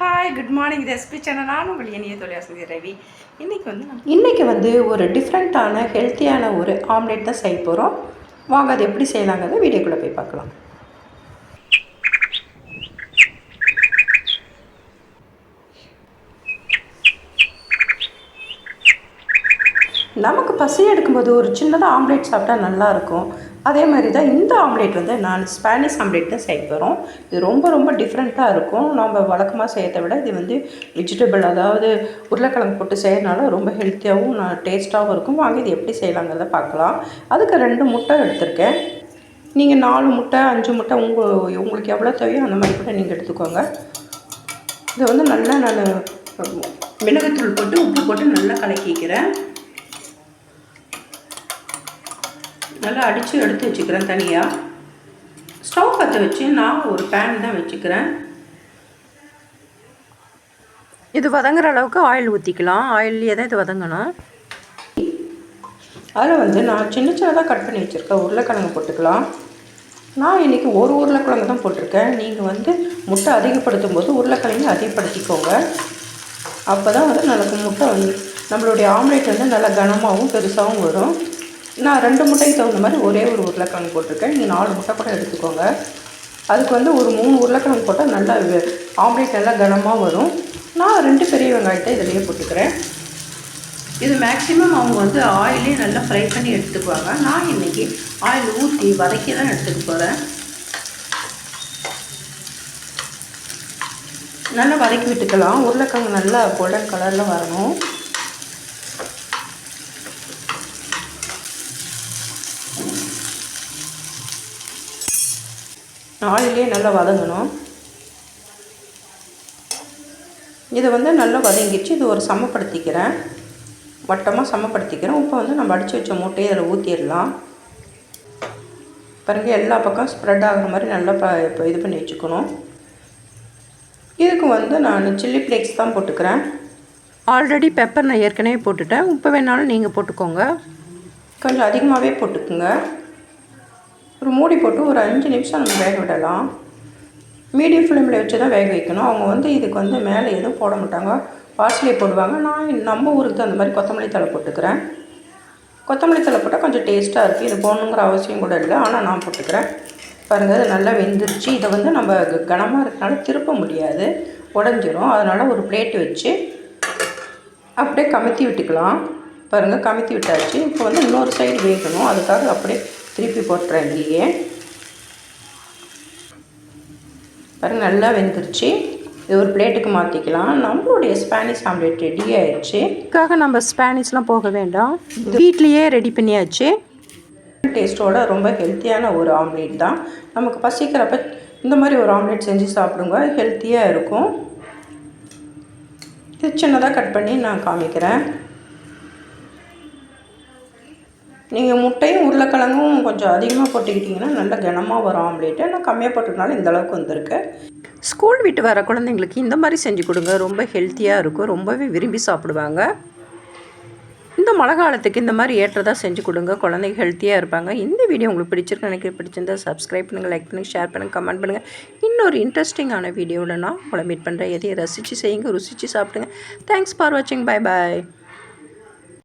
Hi good morning recipe channel நான் உங்கள் இனிய தொழிலாசிரியர் ரவி. இன்றைக்கி வந்து இன்றைக்கி வந்து ஒரு டிஃப்ரெண்ட்டான ஹெல்த்தியான ஒரு ஆம்லேட் தான் செய்ய போகிறோம் வாங்க அது எப்படி செய்யலாங்கிறத வீடியோக்குள்ளே போய் பார்க்கலாம். நமக்கு பசி எடுக்கும்போது ஒரு சின்னதாக ஆம்லேட் சாப்பிட்டா நல்லாயிருக்கும் அதே மாதிரி தான் இந்த ஆம்லேட் வந்து நான் ஸ்பானிஷ் ஆம்லேட் தான் செய்ய போகிறோம் இது ரொம்ப ரொம்ப டிஃப்ரெண்ட்டாக இருக்கும். நம்ம வழக்கமாக செய்யறதை விட இது வந்து வெஜிடபிள் அதாவது உருளைக்கிழங்கு போட்டு செய்யறதுனால ரொம்ப ஹெல்த்தியாகவும் நான் டேஸ்ட்டாகவும் இருக்கும். வாங்க இது எப்படி செய்யலாங்கிறத பார்க்கலாம். அதுக்கு ரெண்டு முட்டை எடுத்திருக்கேன். நீங்கள் நாலு முட்டை அஞ்சு முட்டை உங்கள் உங்களுக்கு எவ்வளோ தேவையோ அந்த மாதிரி கூட நீங்கள் எடுத்துக்கோங்க. இதை வந்து நல்லா நான் மிளகுத்தூள் போட்டு உப்பு போட்டு நல்லா கலக்கிக்கிறேன். நல்லா அடித்து எடுத்து வச்சுக்கிறேன் தனியாக ஸ்டவ் பற்ற வச்சு நான் ஒரு பேன் தான் வச்சுக்கிறேன். இது வதங்குற அளவுக்கு ஆயில் ஊற்றிக்கலாம் ஆயில்லையே தான் இது வதங்கணும். அதில் வந்து நான் சின்ன சின்னதாக கட் பண்ணி வச்சுருக்கேன் உருளைக்கிழங்கு போட்டுக்கலாம். நான் இன்றைக்கி ஒரு உருளைக்கிழங்கு தான் போட்டிருக்கேன். நீங்கள் வந்து முட்டை அதிகப்படுத்தும் போது உருளைக்கிழங்கு அதிகப்படுத்திக்கோங்க. அப்போ தான் வந்து நமக்கு முட்டை வந்து நம்மளுடைய ஆம்லேட் வந்து நல்லா கனமாகவும் பெருசாகவும் வரும். நான் ரெண்டு முட்டைக்கு தகுந்த மாதிரி ஒரே ஒரு உருளைக்கிழங்கு போட்டிருக்கேன். நீங்கள் நாலு முட்டை கூட எடுத்துக்கோங்க. அதுக்கு வந்து ஒரு மூணு உருளைக்கிழங்கு போட்டால் நல்லா ஆம்லேட் நல்லா கனமாக வரும். நான் ரெண்டு பெரிய வெங்காயத்தை இதிலேயே போட்டுக்கிறேன். இது மேக்ஸிமம் அவங்க வந்து ஆயிலே நல்லா ஃப்ரை பண்ணி எடுத்துக்குவாங்க. நான் இன்றைக்கி ஆயில் ஊற்றி வதக்கி தான் எடுத்துக்க போகிறேன் நல்லா வதக்கி விட்டுக்கலாம். உருளைக்கிழங்கு நல்லா கோல்டன் கலரில் வரணும். ஆயிலே நல்லா வதங்கணும். இதை வந்து நல்லா வதங்கிடுச்சு. இது ஒரு சமப்படுத்திக்கிறேன். வட்டமாக சமப்படுத்திக்கிறேன். இப்போ வந்து நம்ம அடித்து வச்ச மூட்டையை அதில் ஊற்றிடலாம் பாருங்க எல்லா பக்கம் ஸ்ப்ரெட் ஆகிற மாதிரி நல்லா ப இப்போ இது பண்ணி வச்சுக்கணும். இதுக்கு வந்து நான் சில்லி ஃப்ளேக்ஸ் தான் போட்டுக்கிறேன். ஆல்ரெடி பெப்பர் நான் ஏற்கனவே போட்டுட்டேன். உப்பு வேணாலும் நீங்கள் போட்டுக்கோங்க. கொஞ்சம் அதிகமாகவே போட்டுக்குங்க. ஒரு மூடி போட்டு ஒரு அஞ்சு நிமிஷம் நம்ம வேக விடலாம். மீடியம் ஃப்ளேமில் வச்சு தான் வேக வைக்கணும். அவங்க வந்து இதுக்கு வந்து மேலே எதுவும் போட மாட்டாங்க. பார்சலே போடுவாங்க. நான் நம்ம ஊருக்கு அந்த மாதிரி கொத்தமல்லி தழை போட்டுக்கிறேன். கொத்தமல்லி தழை போட்டால் கொஞ்சம் டேஸ்ட்டாக இருக்குது இது போடணுங்கிற அவசியம் கூட இல்லை. ஆனால் நான் போட்டுக்கிறேன். பாருங்கள் அது நல்லா வெந்துருச்சு. இதை வந்து நம்ம கனமாக இருக்கனால திருப்ப முடியாது. உடஞ்சிரும். அதனால் ஒரு பிளேட் வச்சு அப்படியே கமுத்தி விட்டுக்கலாம். பாருங்கள் கமுத்தி விட்டாச்சு. இப்போ வந்து இன்னொரு சைடு வேகணும். அதுக்காக அப்படியே திருப்பி போட்டுறேன் இல்லையே பாருங்கள் நல்லா வெந்துருச்சு. இது ஒரு பிளேட்டுக்கு மாற்றிக்கலாம் நம்மளுடைய ஸ்பானிஷ் ஆம்லேட் ரெடி ஆயிடுச்சு. இதுக்காக நம்ம ஸ்பானிஷ்லாம் போக வேண்டாம். வீட்லேயே ரெடி பண்ணியாச்சு. டேஸ்ட்டோட ரொம்ப ஹெல்த்தியான ஒரு ஆம்லேட் தான். நமக்கு பசிக்கிறப்ப இந்த மாதிரி ஒரு ஆம்லேட் செஞ்சு சாப்பிடுங்க. ஹெல்த்தியாக இருக்கும். இது சின்னதாக கட் பண்ணி நான் காமிக்கிறேன். நீங்கள் முட்டையும் உருளைக்கிழங்கும் கொஞ்சம் அதிகமாக போட்டுக்கிட்டிங்கன்னா நல்ல கனமாக வரும் ஆம்லேட்டு நான் கம்மியாக போட்டதுனால இந்த அளவுக்கு வந்திருக்கு. ஸ்கூல் விட்டு வர குழந்தைங்களுக்கு இந்த மாதிரி செஞ்சு கொடுங்க. ரொம்ப ஹெல்த்தியாக இருக்கும். ரொம்பவே விரும்பி சாப்பிடுவாங்க. இந்த மழை காலத்துக்கு இந்த மாதிரி ஏற்றதாக செஞ்சு கொடுங்க. குழந்தைங்க ஹெல்த்தியாக இருப்பாங்க. இந்த வீடியோ உங்களுக்கு பிடிச்சிருக்கு எனக்கு பிடிச்சிருந்தா சப்ஸ்கிரைப் பண்ணுங்கள் லைக் பண்ணுங்கள் ஷேர் பண்ணுங்கள் கமெண்ட் பண்ணுங்கள் இன்னொரு இன்ட்ரெஸ்டிங்கான வீடியோவில் நான் உங்களை மீட் பண்ணுறேன் எதையும் ரசித்து செய்யுங்க ருசித்து சாப்பிடுங்க. தேங்க்ஸ் ஃபார் வாட்சிங் பை பாய்